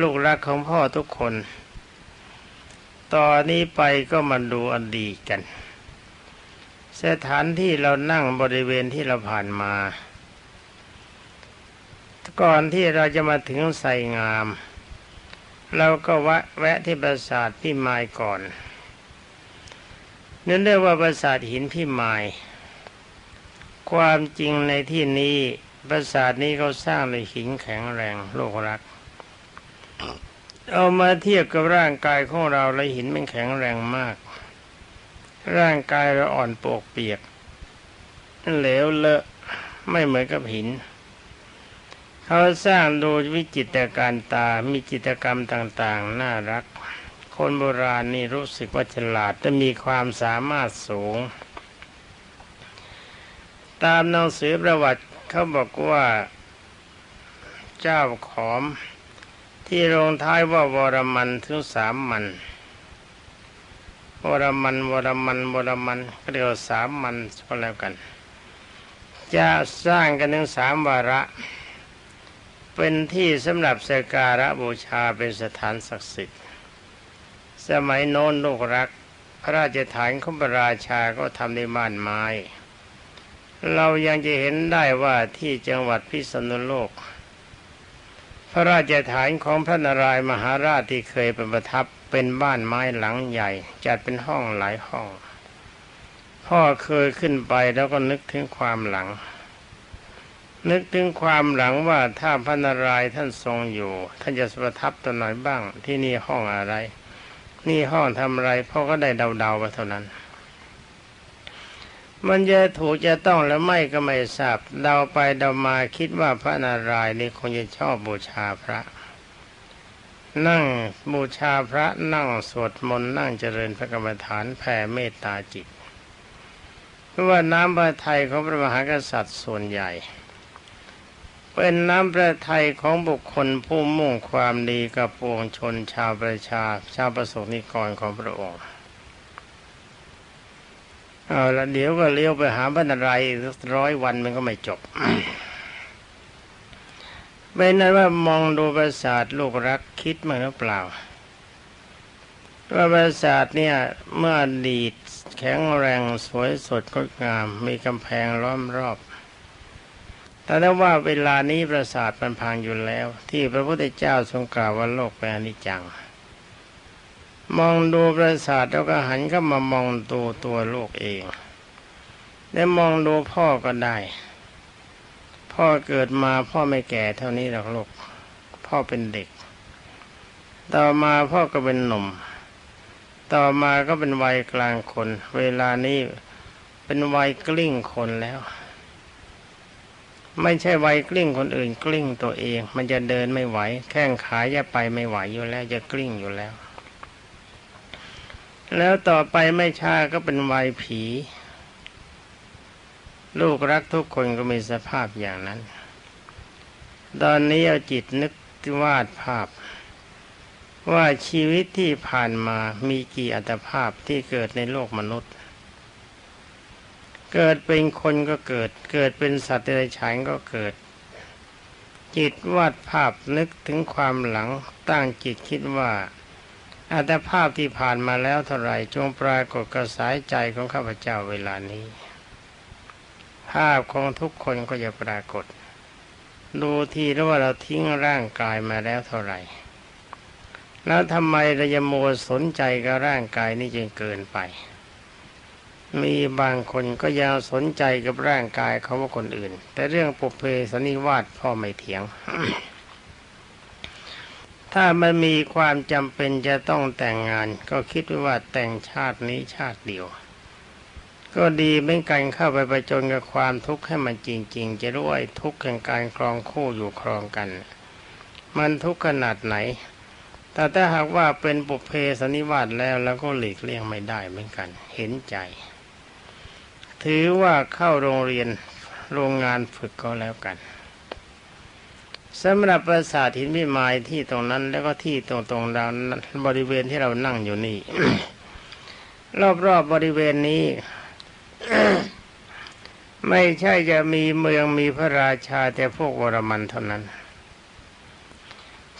ลูกรักของพ่อทุกคน ตอนนี้ไปก็มาดูอดีตกัน สถานที่เรานั่งบริเวณที่เราผ่านมา ก่อนที่เราจะมาถึงไสงาม เราก็แวะแวะที่ปราสาทพี่ไม้ก่อนนั่นเรียกว่าปราสาทหินพี่ไม้ความจริงในที่นี้ปราสาทนี้เขาสร้างด้วยหินแข็งแรงโลกรัก เอามาเทียบกับร่างกายของเราแล้วหินมันแข็งแรงมาก ร่างกายเราอ่อนโปกเปียก เหลวเลอะไม่เหมือนกับหิน เขาสร้างโดยวิจิตรการตา มีจิตรกรรมต่างๆ น่ารัก คนโบราณนี่รู้สึกว่าฉลาดแต่มีความสามารถสูง ตามหนังสือประวัติเขาบอกว่า เจ้าขอม ที่ลงท้ายว่าวรมันถึงสามมันวรมันวรมันวรมันก็เรียกว่าสามมันก็แล้วกัน จะสร้างกันถึงสามวาระ เป็นที่สำหรับสกการะบูชาเป็นสถานศักดิ์สิทธิ์ สมัยโน้นลูกรัก พระราชฐานของพระราชาก็ทำในบ้านไม้ เรายังจะเห็นได้ว่าที่จังหวัดพิษณุโลก พระราชฐานของพระนารายมหาราชที่เคยเป็นประทับเป็นบ้านไม้หลังใหญ่ จัดเป็นห้องหลายห้อง พ่อเคยขึ้นไปแล้วก็นึกถึงความหลัง นึกถึงความหลังว่าถ้าพระนารายท่านทรงอยู่ ท่านจะประทับตัวหน่อยบ้าง ที่นี่ห้องอะไร นี่ห้องทำอะไรพ่อก็ได้เดาๆไปเท่านั้น มันจะถูกจะต้องแล้วไม่ก็ไม่ทราบเดาไปเดามาคิดว่าพระนารายณ์นี่คงจะชอบบูชาพระ นั่งบูชาพระนั่งสวดมนต์นั่งเจริญพระกรรมฐานแผ่เมตตาจิต เพราะว่าน้ำพระทัยของพระมหากษัตริย์ส่วนใหญ่ เป็นน้ำพระทัยของบุคคลผู้มุ่งความดีกับปวงชนชาวประชาชาวประสงนิกรของพระองค์ เอาละเดี๋ยวก็เลี้ยวไปหาบรรณารายณ์อีกสักร้อยวันมันก็ไม่จบเป็นนั้นว่ามองดูปราสาทลูกรักคิดมาหรือเปล่าว่าปราสาทเนี่ยเมื่อดีตแข็งแรงสวยสดงดงาม มีกำแพงล้อมรอบ แต่ถ้าว่าเวลานี้ปราสาทมันพังอยู่แล้ว ที่พระพุทธเจ้าทรงกล่าวว่าโลกเป็นอนิจจัง มองดูปราสาทแล้วก็หันเข้ามามองตัวตัวโลกเอง ได้มองดูพ่อก็ได้ พ่อเกิดมาพ่อไม่แก่เท่านี้หรอกลูกพ่อเป็นเด็ก ต่อมาพ่อก็เป็นหนุ่ม ต่อมาก็เป็นวัยกลางคน เวลานี้เป็นวัยกลิ้งคนแล้ว ไม่ใช่วัยกลิ้งคนอื่นกลิ้งตัวเอง มันจะเดินไม่ไหว แข้งขาจะไปไม่ไหวอยู่แล้วจะกลิ้งอยู่แล้ว แล้วต่อไปไม่ช้าก็เป็นวัยผี ลูกรักทุกคนก็มีสภาพอย่างนั้น ตอนนี้เอาจิตนึกวาดภาพ ว่าชีวิตที่ผ่านมามีกี่อัตภาพที่เกิดในโลกมนุษย์ เกิดเป็นคนก็เกิด เกิดเป็นสัตว์เดรัจฉานก็เกิด จิตวาดภาพนึกถึงความหลังตั้งจิตคิดว่า อัตภาพที่ผ่านมาแล้วเท่าไรจงปรากฏกระสายใจของข้าพเจ้าเวลานี้ ภาพของทุกคนก็จะปรากฏ ดูทีแล้วว่าเราทิ้งร่างกายมาแล้วเท่าไหร่ แล้วทำไมเราจะโมสนใจกับร่างกายนี้จนเกินไป มีบางคนก็ยังสนใจกับร่างกายเขาว่าคนอื่น แต่เรื่องปุเพสนิวาสพ่อไม่เถียง ถ้ามันมีความจำเป็นจะต้องแต่งงาน ก็คิดไว้ว่าแต่งชาตินี้ชาติเดียว ก็ดีเหมือนกันเข้าไปประจนกับความทุกข์ให้มันจริง ๆ จะรู้ว่าทุกข์แห่งการครองคู่อยู่ครองกัน มันทุกข์ขนาดไหน แต่ถ้าหากว่าเป็นปุเพสนิวาสแล้วแล้วก็หลีกเลี่ยงไม่ได้เหมือนกัน เห็นใจ ถือว่าเข้าโรงเรียนโรงงานฝึกก็แล้วกัน สำหรับปราสาทหินพิมายที่ตรงนั้น แล้วก็ที่ตรงตรงดาบริเวณที่เรานั่งอยู่นี่ รอบๆบบริเวณนี้ ไม่ใช่จะมีเมืองมีพระราชาแต่พวกวรมันเท่านั้น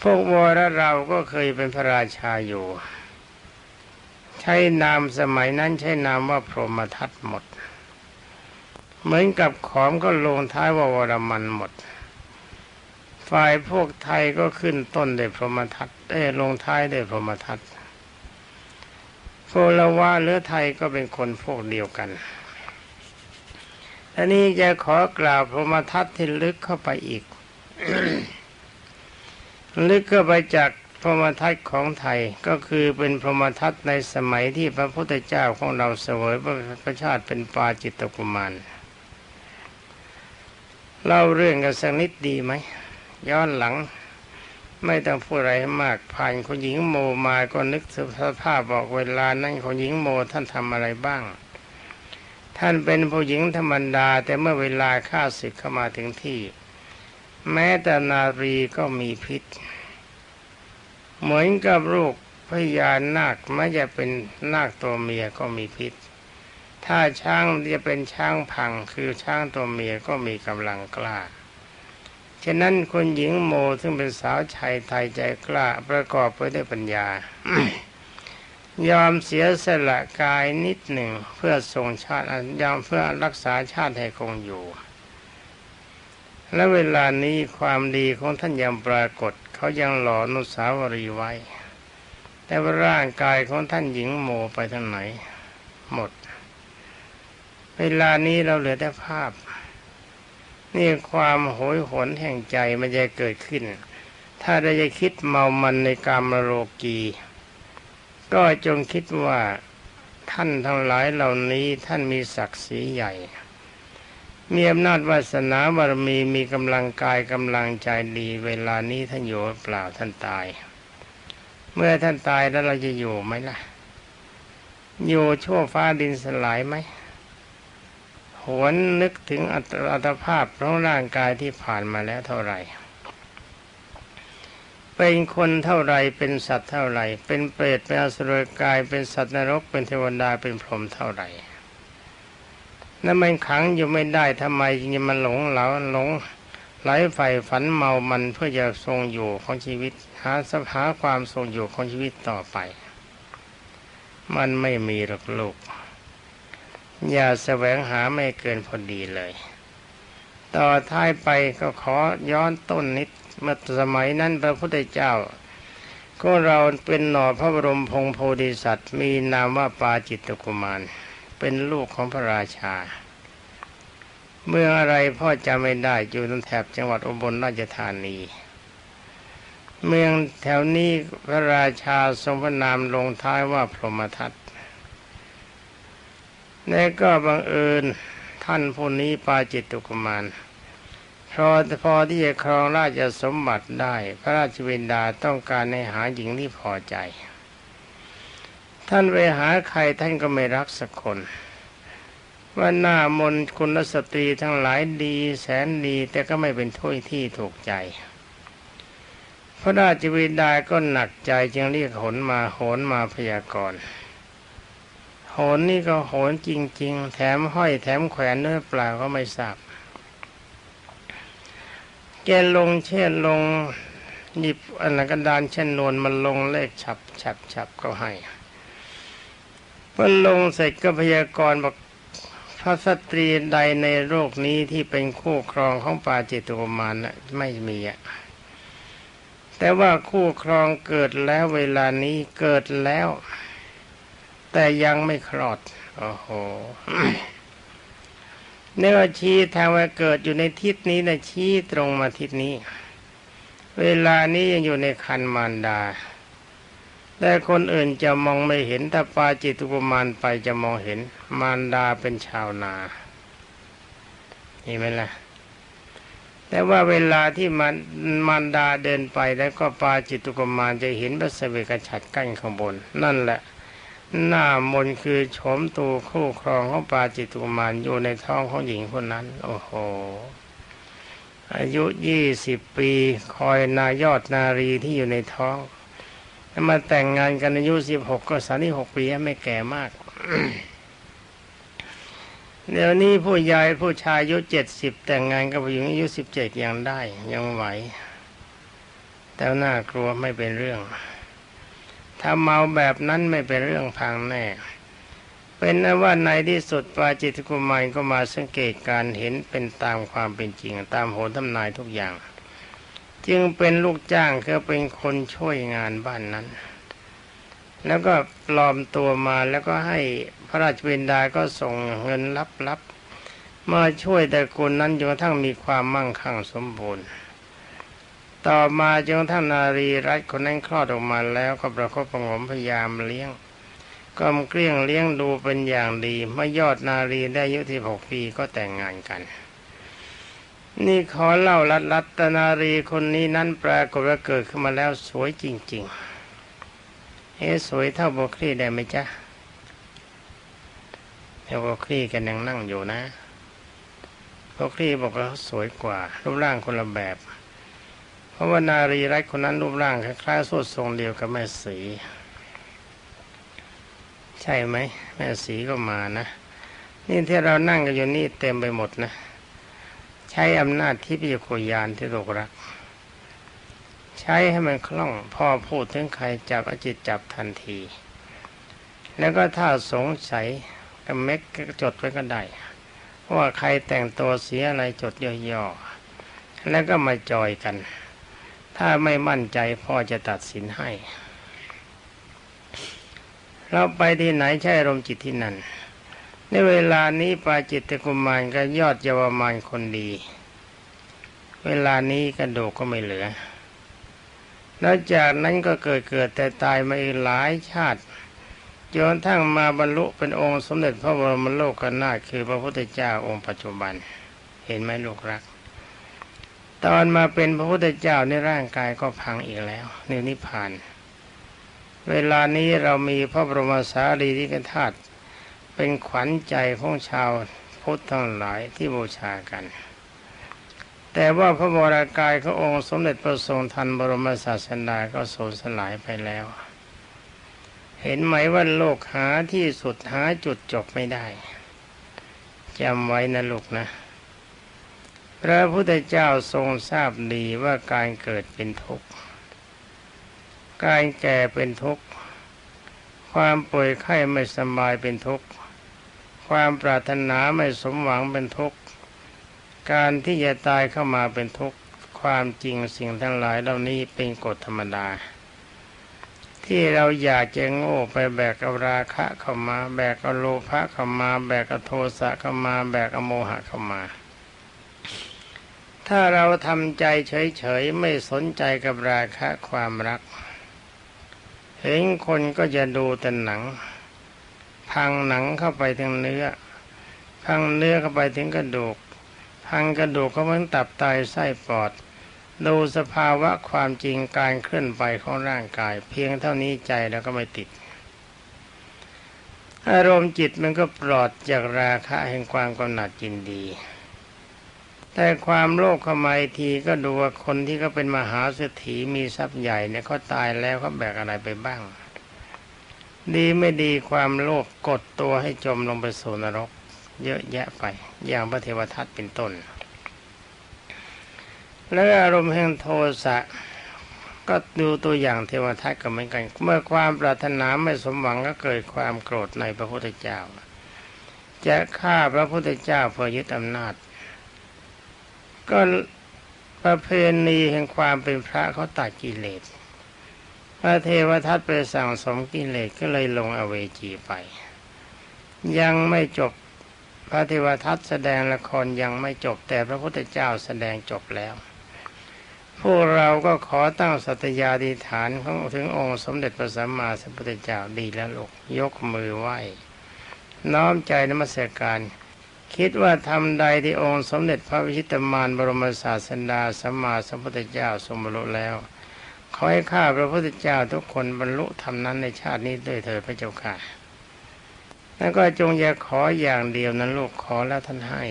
พวกวรเราก็เคยเป็นพระราชาอยู่ ใช้นามสมัยนั้นใช้นามว่าพรหมทัตหมด เหมือนกับขอมก็ลงท้ายว่าวรมันหมด ฝ่ายพวกไทยก็ขึ้นต้นด้วยพรหมทัตเอ้ลงท้ายด้วยพรหมทัตโกลวาหรือไทยก็เป็นคนพวกเดียวกันอันนี้จะขอกล่าวพรหมทัตที่ลึกเข้าไปอีก ลึกเข้าไปจากพรหมทัตของไทยก็คือเป็นพรหมทัตในสมัยที่พระพุทธเจ้าของเราเสวยพระชาติเป็นปาจิตตกุมารเล่าเรื่องกันสักนิดดีไหม ย้อนหลัง ไม่ต้องพูดอะไรมากผ่านคนหญิงโมมาก็นึกสภาพบอกเวลานั้นคนหญิงโมท่านทำอะไรบ้าง ท่านเป็นผู้หญิงธรรมดา แต่เมื่อเวลาข้าศึกเข้ามาถึงที่ แม้แต่นารีก็มีพิษ เหมือนกับลูกพญานาคไม่จะเป็นนาคตัวเมียก็มีพิษ ถ้าช้างจะเป็นช้างพังคือช้างตัวเมียก็มีกำลังกล้า ฉะนั้นคนหญิงโมซึ่งเป็นสาวชายไทยใจกล้าประกอบไปด้วยปัญญา ยอมเสียสละกายนิดหนึ่งเพื่อทรงชาติยอมเพื่อรักษาชาติให้คงอยู่ และเวลานี้ความดีของท่านยังปรากฏ เขายังหล่อนุสาวรีไว้ แต่ว่าร่างกายของท่านหญิงโมไปทางไหน หมด เวลานี้เราเหลือแต่ภาพ นี่ความโหยหวนแห่งใจมันจะเกิดขึ้น ถ้าเราจะคิดเมามันในกามโลกี ก็จงคิดว่าท่านทั้งหลายเหล่านี้ท่านมีศักดิ์ศรีใหญ่ มีอำนาจวาสนาบารมีมีกำลังกายกำลังใจดีเวลานี้ท่านอยู่เปล่าท่านตาย เมื่อท่านตายแล้วเราจะอยู่ไหมล่ะ อยู่ชั่วฟ้าดินสลายไหม หวนนึกถึงอัตอัตภาพของร่างกายที่ผ่านมาแล้วเท่าไหร่ เป็นคนเท่าไรเป็นสัตว์เท่าไร เป็นเปรตเป็นอสุรกาย เป็นสัตว์นรก เป็นเทวดาเป็นพรหมเท่าไรนั่นมันขังอยู่ไม่ได้ทำไมจึงมันหลงเหลาหลงไหลไฟฝันเมามันเพื่อจะทรงอยู่ของชีวิต หาสภาความทรงอยู่ของชีวิตต่อไป มันไม่มีหรอกลูก อย่าแสวงหาไม่เกินพอดีเลย ต่อท้ายไปก็ขอย้อนต้นนิดเมื่อสมัยนั้นพระพุทธเจ้า ก็เราเป็นหน่อพระบรมพงโพธิสัตว์ มีนามว่าปาจิตตกุมาร เป็นลูกของพระราชา เมื่องอะไรพ่อจำไม่ได้อยู่ตรงแถบจังหวัดอุบลราชธานี เมืองแถวนี้พระราชาทรงพระนามลงท้ายว่าพรหมทัต และก็บังเอิญท่านผู้นี้ปาจิตตุกุมารพอพอที่จะครองราชสมบัติได้ พระราชวินดาต้องการให้หาหญิงที่พอใจ ท่านไปหาใครท่านก็ไม่รักสักคนว่าหน้ามนต์คุณสตรีทั้งหลายดีแสนดีแต่ก็ไม่เป็นถ้วยที่ถูกใจ พระราชวินดาก็หนักใจจึงเรียกหนมาโหนมาพยากรณ์ โหนนี่ก็โหนจริง ๆ แถมห้อยแถมแขวนเนื้อเปล่าก็ไม่ทราบแกลงเช่นลงหยิบอันกระดานเช่นนวลมันลงเลขฉับฉับฉับก็ให้พอลงเสร็จก็พยากรณ์บอกพระสตรีใดในโลกนี้ที่เป็นคู่ครองของปาจิตุมารน่ะไม่มีอะแต่ว่าคู่ครองเกิดแล้วเวลานี้เกิดแล้ว แต่ยังไม่คลอด โอ้โหเนื้อชี้ทางว่าเกิดอยู่ในทิศนี้นะชี้ตรงมาทิศนี้ เวลานี้ยังอยู่ในคันมารดา แต่คนอื่นจะมองไม่เห็นถ้าปาจิตุกุมารไปจะมองเห็น มารดาเป็นชาวนาเห็นไหมล่ะ แต่ว่าเวลาที่มันมารดาเดินไปแล้วก็ปาจิตุกุมารจะเห็นพระเสวกฉัตรกั้นข้างบน นั่นแหละ หน้ามนคือโฉมตูคู่ครองของปาจิตุมารอยู่ในท้องของหญิงคนนั้น โอ้โห อายุยี่สิบปี คอยนายอดนารีที่อยู่ในท้องมาแต่งงานกันอายุสิบหกก็สามสิหกปีไม่แก่มาก เดี๋ยวนี้ผู้ใหญ่ผู้ชายอายุเจ็ดสิบแต่งงานกับผู้หญิงอายุสิบเจ็ดยังได้ ยังไหวแแต่น่ากลัวไม่เป็นเรื่อง ถ้าเมาแบบนั้นไม่เป็นเรื่องพังแน่ เป็นนว่าในที่สุดปาจิตกุมารก็มาสังเกตการเห็นเป็นตามความเป็นจริง ตามโหนทำนายทุกอย่าง จึงเป็นลูกจ้างคือเป็นคนช่วยงานบ้านนั้น แล้วก็ปลอมตัวมาแล้วก็ให้พระราชบิดาก็ส่งเงินลับๆมาช่วยแต่คนนั้นจนกระทั่งมีความมั่งคั่งสมบูรณ์ ต่อมาจนกระทั่งนนารีรัตคนนั้นคลอดออกมาแล้วก็ประคบประหงมพยายามเลี้ยงก็เกลี้ยงเลี้ยงดูเป็นอย่างดีเมื่อยอดนารีได้อายุที่หกปีก็แต่งงานกัน นี่ขอเล่าลัดลัตนารีคนนี้นั้นปรากฏว่าเกิดขึ้นมาแล้วสวยจริง ๆ เอ๊สวยเท่าโบคลีได้ไหมจ๊ะเท่าโบคลีกันยังนั่งอยู่นะโบคลีบอกว่าสวยกว่า รูปร่างคนละแบบ ราะว่านารีรัตน์คนนั้นรูปร่างคล้ายๆสวดทรงเดียวกับแม่สี ใช่ไหมแม่สีก็มานะ นี่ที่เรานั่งกันอยู่นี่เต็มไปหมดนะ ใช้อำนาจที่พิจโคยานที่โลกรัก ใช้ให้มันคล่องพอพูดถึงใครจับอจิตจับทันที แล้วก็ถ้าสงสัยก็เม็กก็จดไว้ก็ได้ว่าใครแต่งตัวเสียอะไรจดย่อๆแล้วก็มาจอยกัน ถ้าไม่มั่นใจพ่อจะตัดสินให้ เราไปที่ไหนใช่อารมจิตที่นั่น ในเวลานี้ปาจิตตกุมารก็ยอดเยาวมานคนดี เวลานี้กระดูกก็ไม่เหลือ แล้วจากนั้นก็เกิดเกิดแต่ตายมาอีกหลายชาติจนทั้งมาบรรลุเป็นองค์สมเด็จพระบรมโลกนาถคือพระพุทธเจ้าองค์ปัจจุบัน เห็นไหมลูกรัก ตอนมาเป็นพระพุทธเจ้าในร่างกายก็พังอีกแล้วในนิพพาน เวลานี้เรามีพระบรมสารีริกธาตุเป็นขวัญใจของชาวพุทธทั้งหลายที่บูชากัน แต่ว่าพระบรากายขององค์สมเด็จพระทรงทันบรมศาสดาก็สูญสลายไปแล้ว เห็นไหมว่าโลกหาที่สุดหาจุดจบไม่ได้จำไว้นะลูกนะ พระพุทธเจ้าทรงทราบดีว่าการเกิดเป็นทุกข์ การแก่เป็นทุกข์ ความป่วยไข้ไม่สบายเป็นทุกข์ ความปรารถนาไม่สมหวังเป็นทุกข์ การที่จะตายเข้ามาเป็นทุกข์ ความจริงสิ่งทั้งหลายเหล่านี้เป็นกฎธรรมดา ที่เราอยากจะโง่ไปแบกเอาราคะเข้ามา แบกเอาโลภะเข้ามา แบกเอาโทสะเข้ามา แบกเอาโมหะเข้ามา ถ้าเราทำใจเฉยๆไม่สนใจกับราคะความรัก เห็นคนก็จะดูแต่หนัง พังหนังเข้าไปถึงเนื้อ พังเนื้อเข้าไปถึงกระดูก พังกระดูกเข้าไปถึงตับไตไส้ปอด ดูสภาวะความจริงการเคลื่อนไปของร่างกาย เพียงเท่านี้ใจแล้วก็ไม่ติดอารมณ์จิตมันก็ปลอดจากราคะแห่งความกำหนัดยินดี แต่ความโลภเข้ามาอีกทีก็ดูว่าคนที่เขาเป็นมหาเศรษฐีมีทรัพย์ใหญ่เนี่ยเขาตายแล้วเขาแบกอะไรไปบ้าง ดีไม่ดีความโลภกดตัวให้จมลงไปสู่นรก เยอะแยะไป อย่างพระเทวทัตเป็นต้น แล้วอารมณ์แห่งโทสะก็ดูตัวอย่างเทวทัตก็เหมือนกัน เมื่อความปรารถนาไม่สมหวังก็เกิดความโกรธในพระพุทธเจ้า จะฆ่าพระพุทธเจ้าเพื่อยึดอำนาจ ก็ประเพณีแห่งความเป็นพระเขาตัดกิเลส พระเทวทัตไปสั่งสมกิเลสก็เลยลงอเวจีไป ยังไม่จบพระเทวทัตแสดงละครยังไม่จบแต่พระพุทธเจ้าแสดงจบแล้ว พวกเราก็ขอตั้งสัตยาธิฐานของถึงองค์สมเด็จพระสัมมาสัมพุทธเจ้าดีแล้วลูกยกมือไหว้ น้อมใจนมัสการ คิดว่าทำใดที่องค์สมเด็จพระวิชิตมารบรมศาสดาสัมมาสัมพุทธเจ้าทรงบรรลุแล้ว ขอให้ข้าพระพุทธเจ้าทุกคนบรรลุธรรมนั้นในชาตินี้ด้วยเถิดพระเจ้าค่ะแล้วก็จงอย่าขออย่างเดียวนั้นลูกขอแล้วท่านให้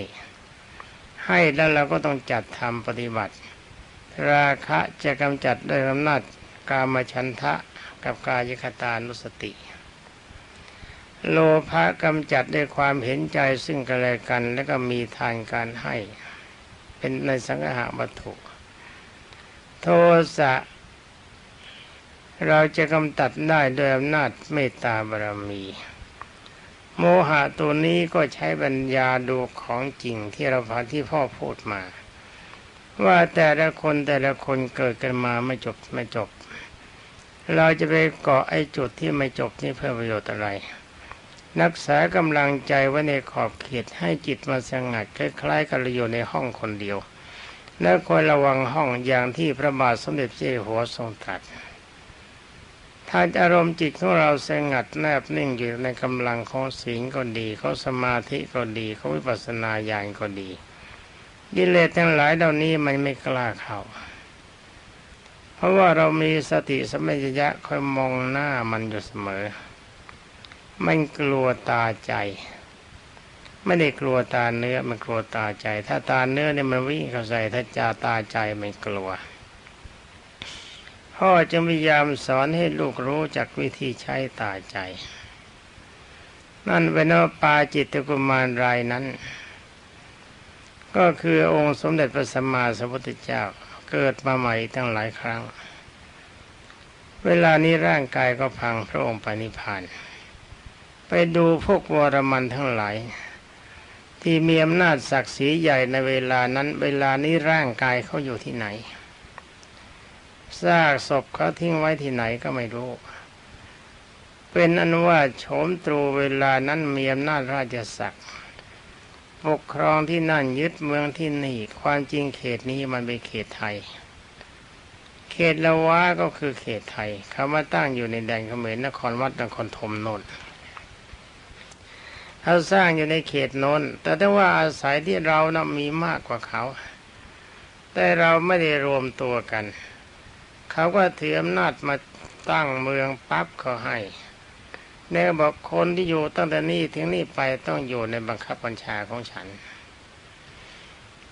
ให้แล้วเราก็ต้องจัดทำปฏิบัติ ราคะจะกำจัดด้วยอำนาจกามฉันทะกับกายคตานุสติ โลภะกำจัดด้วยความเห็นใจซึ่งกันและกัน แล้วก็มีทานการให้ เป็นในสังหาวัตถุ โทสะเราจะกำตัดได้โดยอำนาจเมตตาบารมี โมหะตัวนี้ก็ใช้ปัญญาดูของจริงที่เราฟังที่พ่อพูดมา ว่าแต่ละคนแต่ละคนเกิดกันมาไม่จบไม่จบ เราจะไปเกาะไอ้จุดที่ไม่จบนี่เพื่อประโยชน์อะไร นักษากำลังใจไว้ในขอบเขตให้จิตมาสงัดคล้ายๆกับเราอยู่ในห้องคนเดียว และคอยระวังห้องอย่างที่พระบาทสมเด็จเจ้าหัวทรงตรัสถ้าอารมณ์จิตของเราสงัดแนบนิ่งอยู่ในกำลังของศีลก็ดีเของสมาธิก็ดีเของวิปัสสนาญาณก็ดีกิเลสทั้งหลายเหล่านี้มันไม่กล้าเข้าเพราะว่าเรามีสติสมัญญะคอยมองหน้ามันอยู่เสมอ มันกลัวตาใจ ไม่ได้กลัวตาเนื้อมันกลัวตาใจ ถ้าตาเนื้อเนี่ยมันวิ่งเข้าใส่ถ้าจาตาใจมันกลัว พ่อจะพยายามสอนให้ลูกรู้จักวิธีใช้ตาใจ นั่นเป็นว่าปาจิตกุมารรายนั้น ก็คือองค์สมเด็จพระสัมมาสัมพุทธเจ้าเกิดมาใหม่ตั้งหลายครั้ง เวลานี้ร่างกายก็พังพระองค์ปนิพพาน ไปดูพวกวรมันทั้งหลาย ที่มีอำนาจศักดิ์ศรีใหญ่ในเวลานั้น เวลานี้ร่างกายเขาอยู่ที่ไหนซากศพเขาทิ้งไว้ที่ไหนก็ไม่รู้ เป็นอันว่าโฉมตรูเวลานั้นมีอำนาจราชศักดิ์ปกครองที่นั่นยึดเมืองที่นี่ ความจริงเขตนี้มันเป็นเขตไทย เขตละวะก็คือเขตไทยเขามาตั้งอยู่ในแดนเขมรนครวัดนครธมโนน เขาสร้างอยู่ในเขตโน้น แต่ถ้าว่าอาศัยที่เรานะมีมากกว่าเขา แต่เราไม่ได้รวมตัวกัน เขาก็ถืออำนาจมาตั้งเมืองปั๊บเขาให้แนวบอกคนที่อยู่ตั้งแต่นี้ถึงนี่ไปต้องอยู่ในบังคับบัญชาของฉัน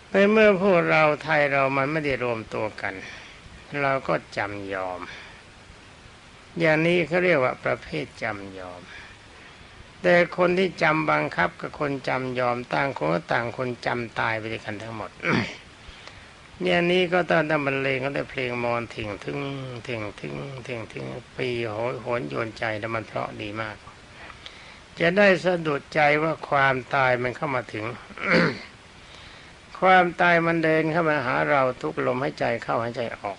ไปเมื่อพวกเราไทยเรามันไม่ได้รวมตัวกัน เราก็จำยอม อย่างนี้เขาเรียกว่าประเภทจำยอม แต่คนที่จำบังคับกับคนจำยอมต่างคนก็ต่างคนจำตายไปด้วยกันทั้งหมดเนี่ยนี้ก็ตอนทำบรรเลงก็ได้เพลงมอนถึงถึงถึงถึงถึงถึงปีโหยโหนโยนใจแล้วมันเพราะดีมาก จะได้สะดุดใจว่าความตายมันเข้ามาถึง ความตายมันเดินเข้ามาหาเราทุกลมให้ใจเข้าให้ใจออก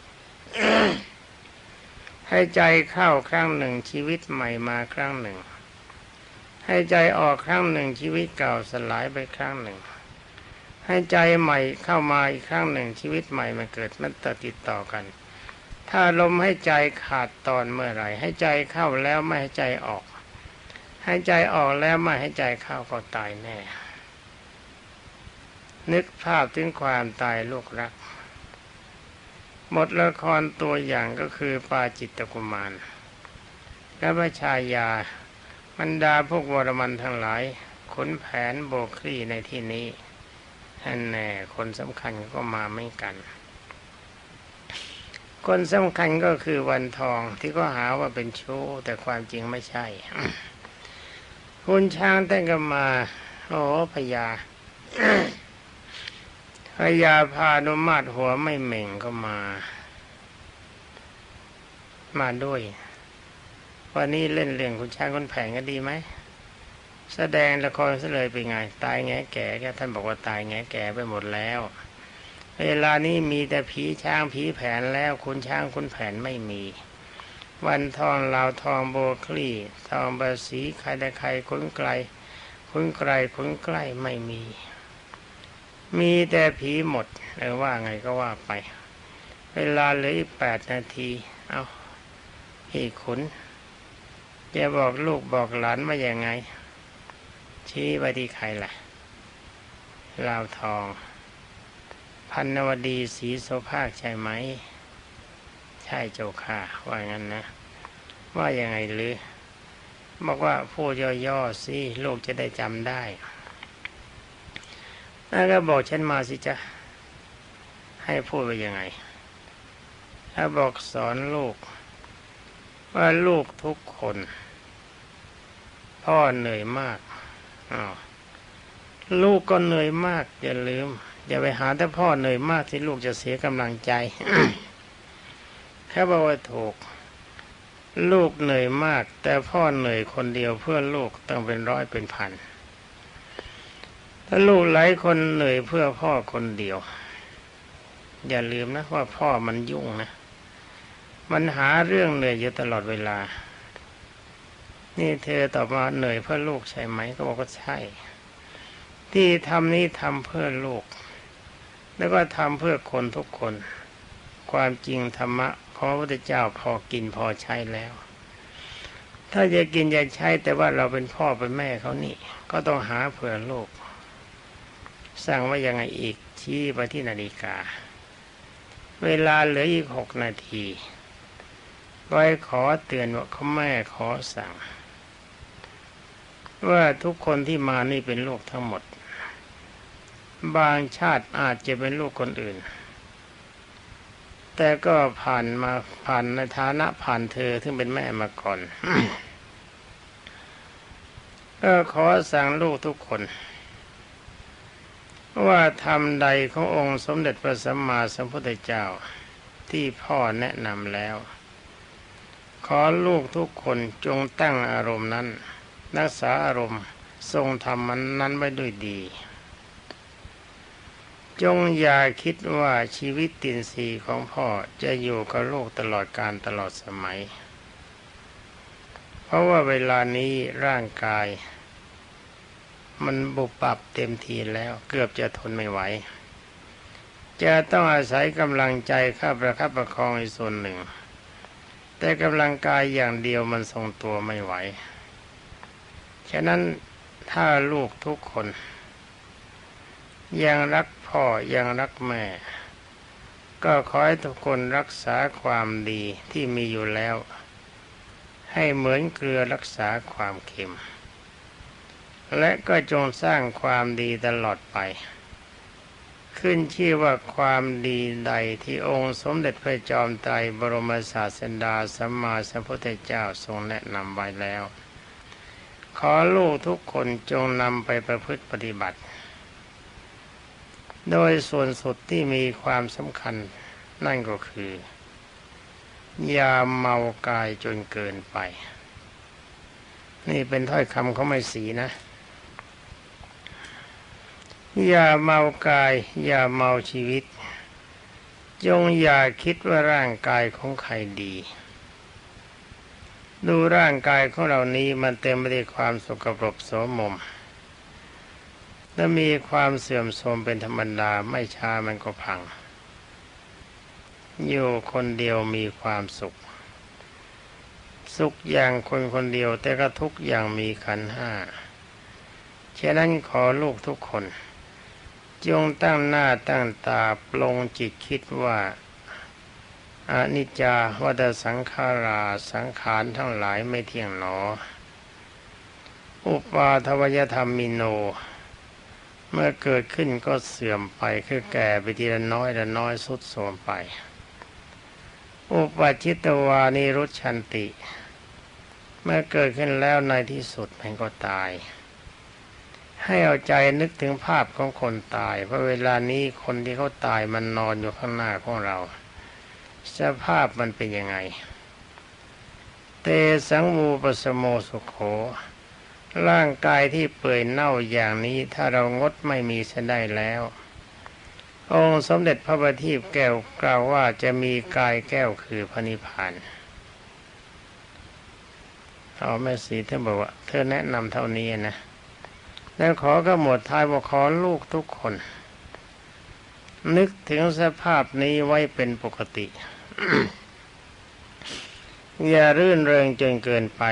ให้ใจเข้าครั้งหนึ่งชีวิตใหม่มาครั้งหนึ่ง ให้ใจออกครั้งหนึ่งชีวิตเก่าสลายไปครั้งหนึ่ง ให้ใจใหม่เข้ามาอีกครั้งหนึ่งชีวิตใหม่มันเกิดมันต่อติดต่อกัน ถ้าลมให้ใจขาดตอนเมื่อไหร่ ให้ใจเข้าแล้วไม่ให้ใจออก ให้ใจออกแล้วไม่ให้ใจเข้าก็ตายแน่ นึกภาพถึงความตายลูกรักหมดละครตัวอย่างก็คือปาจิตตกุมารและพระชายา บรรดาพวกวรมันทั้งหลายขนแผนโบกคลี่ในที่นี้อันแน่คนสำคัญก็มาไม่กัน คนสำคัญก็คือวันทองที่ก็หาว่าเป็นชู้แต่ความจริงไม่ใช่คุณช้างแต่งก็มา โอ้พญาพญาพานุมาตหัวไม่เหม่งก็มา มาด้วย วันนี้เล่นเรื่องคุณช้างคนแผงก็ดีไหมแสดงละครซะเลยเป็นไง ตายแงแก่แกท่านบอกว่าตายแงแก่ไปหมดแล้ว เวลานี้มีแต่ผีช้างผีแผนแล้วคุณช้างคุณแผนไม่มี วันทองลาวทองโบคลี่ ทองบาสีใครแต่ใครคุ้นไกล คุ้นไกลคุ้นใกล้ไม่มี มีแต่ผีหมดเออว่าไงก็ว่าไป เวลาเหลืออีกแปดนาที เอาพี่ขุน จะบอกลูกบอกหลานว่าอย่างไง ชี้ไปที่ใครล่ะลาวทอง พันนวดีศรีโสภาคใช่ไหม ใช่เจ้าค่ะ ว่างั้นนะ ว่ายังไงหรือ บอกว่าพูดย่อๆสิลูกจะได้จำได้แล้วก็บอกฉันมาสิจ๊ะ ให้พูดไปยังไงถ้าบอกสอนลูก ว่าลูกทุกคน พ่อเหนื่อยมากลูกก็เหนื่อยมากอย่าลืม อย่าไปหาแต่พ่อเหนื่อยมากที่ลูกจะเสียกำลังใจแค่บอกว่าถูก ลูกเหนื่อยมาก แต่พ่อเหนื่อยคนเดียวเพื่อลูกต้องเป็นร้อยเป็นพันถ้าลูกหลายคนเหนื่อยเพื่อพ่อคนเดียว อย่าลืมนะว่าพ่อมันยุ่งนะ มันหาเรื่องเหนื่อยอยู่ตลอดเวลา นี่เธอตอบมาเหนื่อยเพื่อลูกใช่ไหมก็บอกว่าใช่ ที่ทำนี้ทำเพื่อลูก แล้วก็ทำเพื่อคนทุกคน ความจริงธรรมะของพระพุทธเจ้าพอกินพอใช้แล้ว ถ้าจะกินจะใช้แต่ว่าเราเป็นพ่อเป็นแม่เขานี่ ก็ต้องหาเผื่อลูกสั่งว่ายังไงอีกชี้ไปที่นาฬิกา เวลาเหลืออีกหกนาที ไว้ขอเตือนว่าเขาแม่ขอสั่ง ว่าทุกคนที่มานี่เป็นลูกทั้งหมด บางชาติอาจจะเป็นลูกคนอื่น แต่ก็ผ่านมาผ่านในฐานะผ่านเธอซึ่งเป็นแม่มาก่อนก็ขอสั่งลูกทุกคน ว่าทำใดขององค์สมเด็จพระสัมมาสัมพุทธเจ้าที่พ่อแนะนำแล้ว ขอลูกทุกคนจงตั้งอารมณ์นั้นรักษาอารมณ์ทรงธรรมมันนั้นไว้ด้วยดี จงอย่าคิดว่าชีวิตตินสีของพ่อจะอยู่กับโลกตลอดการตลอดสมัย เพราะว่าเวลานี้ร่างกาย มันบุบปับเต็มทีแล้วเกือบจะทนไม่ไหว จะต้องอาศัยกำลังใจข้าประคับประคองอีกส่วนหนึ่ง แต่กำลังกายอย่างเดียวมันทรงตัวไม่ไหว ฉะนั้นถ้าลูกทุกคน ยังรักพ่อยังรักแม่ ก็ขอให้ทุกคนรักษาความดีที่มีอยู่แล้ว ให้เหมือนเกลือรักษาความเค็ม และก็จงสร้างความดีตลอดไป ขึ้นชื่อว่าความดีใดที่องค์สมเด็จพระจอมไตรบรมศาสดาสัมมาสัมพุทธเจ้าทรงแนะนำไว้แล้ว ขอลูกทุกคนจงนำไปประพฤติปฏิบัติ โดยส่วนสุดที่มีความสำคัญนั่นก็คือ อย่าเมากายจนเกินไป นี่เป็นถ้อยคำเขาไม่สีนะ อย่าเมากาย อย่าเมาชีวิต จงอย่าคิดว่าร่างกายของใครดี ดูร่างกายของเรานี้มันเต็มไปด้วยความสกปรกโสมม และมีความเสื่อมโทรมเป็นธรรมดาไม่ช้ามันก็พัง อยู่คนเดียวมีความสุข สุขอย่างคนคนเดียวแต่ก็ทุกอย่างมีขันห้าฉะนั้นขอลูกทุกคน จงตั้งหน้าตั้งตาปลงจิตคิดว่าอนิจจาวัฏสังขาราสังขารทั้งหลายไม่เที่ยงหนอ อุปาทวยธรรมมิโน เมื่อเกิดขึ้นก็เสื่อมไปคือแก่ไปทีละน้อยละน้อยสุดโทมไป อุปาชิตวานิรุชันติ เมื่อเกิดขึ้นแล้วในที่สุดมันก็ตาย ให้เอาใจนึกถึงภาพของคนตาย เพราะเวลานี้คนที่เขาตายมันนอนอยู่ข้างหน้าของเรา สภาพมันเป็นยังไง เตสังมูปสโมสุขโข ร่างกายที่เปื่อยเน่าอย่างนี้ถ้าเรางดไม่มีเสได้แล้ว องค์สมเด็จพระบัณฑิตแก้วกล่าวว่าจะมีกายแก้วคือพระนิพพานเอาแม่สีเธอบอกว่า เธอแนะนำเท่านี้นะ แล้วขอก็หมดท้ายว่าขอลูกทุกคน นึกถึงสภาพนี้ไว้เป็นปกติ อย่ารื่นเริงจนเกินไป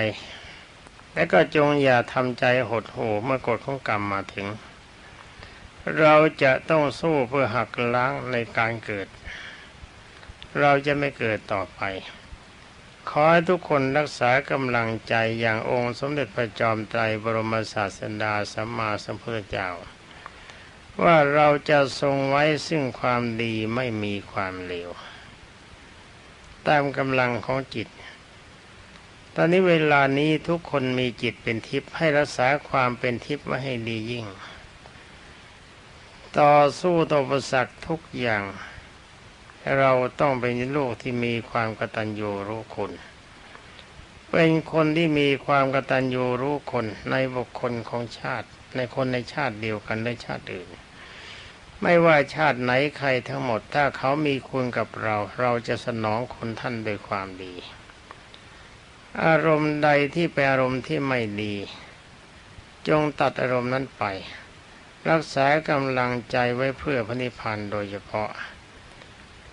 และก็จงอย่าทำใจหดหู่เมื่อกฎของกรรมมาถึง เราจะต้องสู้เพื่อหักล้างในการเกิด เราจะไม่เกิดต่อไป ขอให้ทุกคนรักษากำลังใจอย่างองค์สมเด็จพระจอมไตรบรมศาสดาสัมมาสัมพุทธเจ้า ว่าเราจะทรงไว้ซึ่งความดีไม่มีความเลวตามกำลังของจิต ตอนนี้เวลานี้ทุกคนมีจิตเป็นทิพย์ให้รักษาความเป็นทิพย์ไว้ให้ดียิ่ง ต่อสู้ต่ออุปสรรคทุกอย่าง เราต้องเป็นลูกที่มีความกตัญญูรู้คุณ เป็นคนที่มีความกตัญญูรู้คนในบุคคลของชาติ ในคนในชาติเดียวกันและชาติอื่น ไม่ว่าชาติไหนใครทั้งหมด ถ้าเขามีคุณกับเรา เราจะสนองคุณท่านโดยความดี อารมณ์ใดที่เป็นอารมณ์ที่ไม่ดี จงตัดอารมณ์นั้นไป รักษากำลังใจไว้เพื่อพระนิพพานโดยเฉพาะ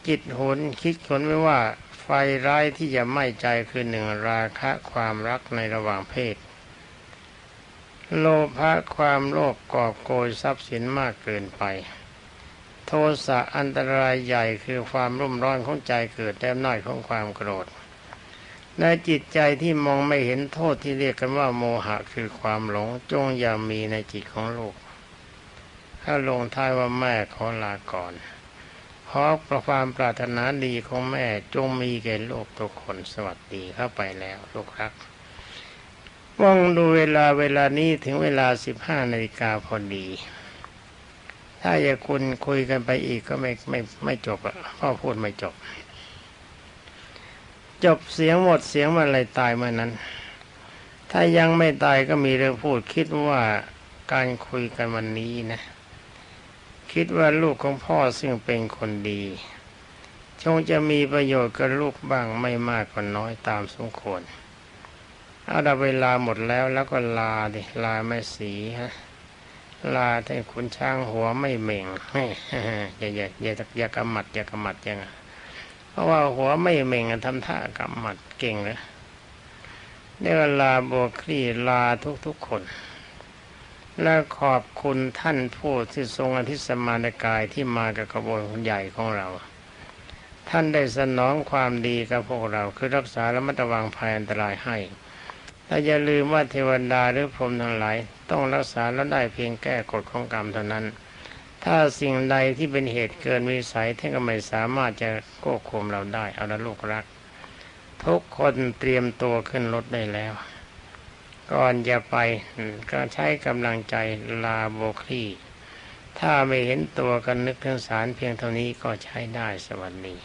จิตหนคิดคนไว้ว่า ไฟร้ายที่จะไหม้ใจคือหนึ่งราคะความรักในระหว่างเพศ โลภะความโลภกอบโกยทรัพย์สินมากเกินไป โทสะอันตรายใหญ่คือความรุ่มร้อนของใจเกิดแต้มน้อยของความโกรธในจิตใจที่มองไม่เห็นโทษที่เรียกกันว่าโมหะคือความหลงจงอย่ามีในจิตของลูก ถ้าลงท้ายว่าแม่ขอลาก่อน ขอประความปรารถนาดีของแม่จงมีแก่โลกทุกคนสวัสดีเข้าไปแล้วลูกรักมองดูเวลาเวลานี้ถึงเวลาสิบห้านาฬิกาพอดี ถ้าอย่าคุณคุยกันไปอีกก็ไม่ไม่ไม่จบอะพ่อพูดไม่จบ จบเสียงหมดเสียงเมื่อไรตายเมื่อนั้น ถ้ายังไม่ตายก็มีเรื่องพูดคิดว่าการคุยกันวันนี้นะ คิดว่าลูกของพ่อซึ่งเป็นคนดีคงจะมีประโยชน์กับลูกบ้างไม่มากก็น้อยตามสมควรเอาดาเวลาหมดแล้วแล้วก็ลาดิลาไม่สีฮะลาแต่คุณช้างหัวไม่เหม่งอย่าอย่าอย่าอย่ากำหมัดอย่ากำหมัดยังเพราะว่าหัวไม่เหม่งทำท่ากำหมัดเก่งเลยได้เวลาโบวคลี่ลาทุกทุกๆคน และขอบคุณท่านผู้ที่ทรงอธิสมานกายที่มากับกระบวนใหญ่ของเรา ท่านได้สนองความดีกับพวกเราคือรักษาและมัดรวังภัยอันตรายให้แต่อย่าลืมว่าเทวดาหรือพรหมทั้งหลาย ต้องรักษาแล้วได้เพียงแก้กฎของกรรมเท่านั้น ถ้าสิ่งใดที่เป็นเหตุเกินวิสัยท่านก็ไม่สามารถจะควบคุมเราได้ เอาละลูกรัก ทุกคนเตรียมตัวขึ้นรถได้แล้ว ก่อนจะไปก็ใช้กำลังใจลาโบคลีถ้าไม่เห็นตัวกันนึกถึงสารเพียงเท่านี้ก็ใช้ได้สวัสดี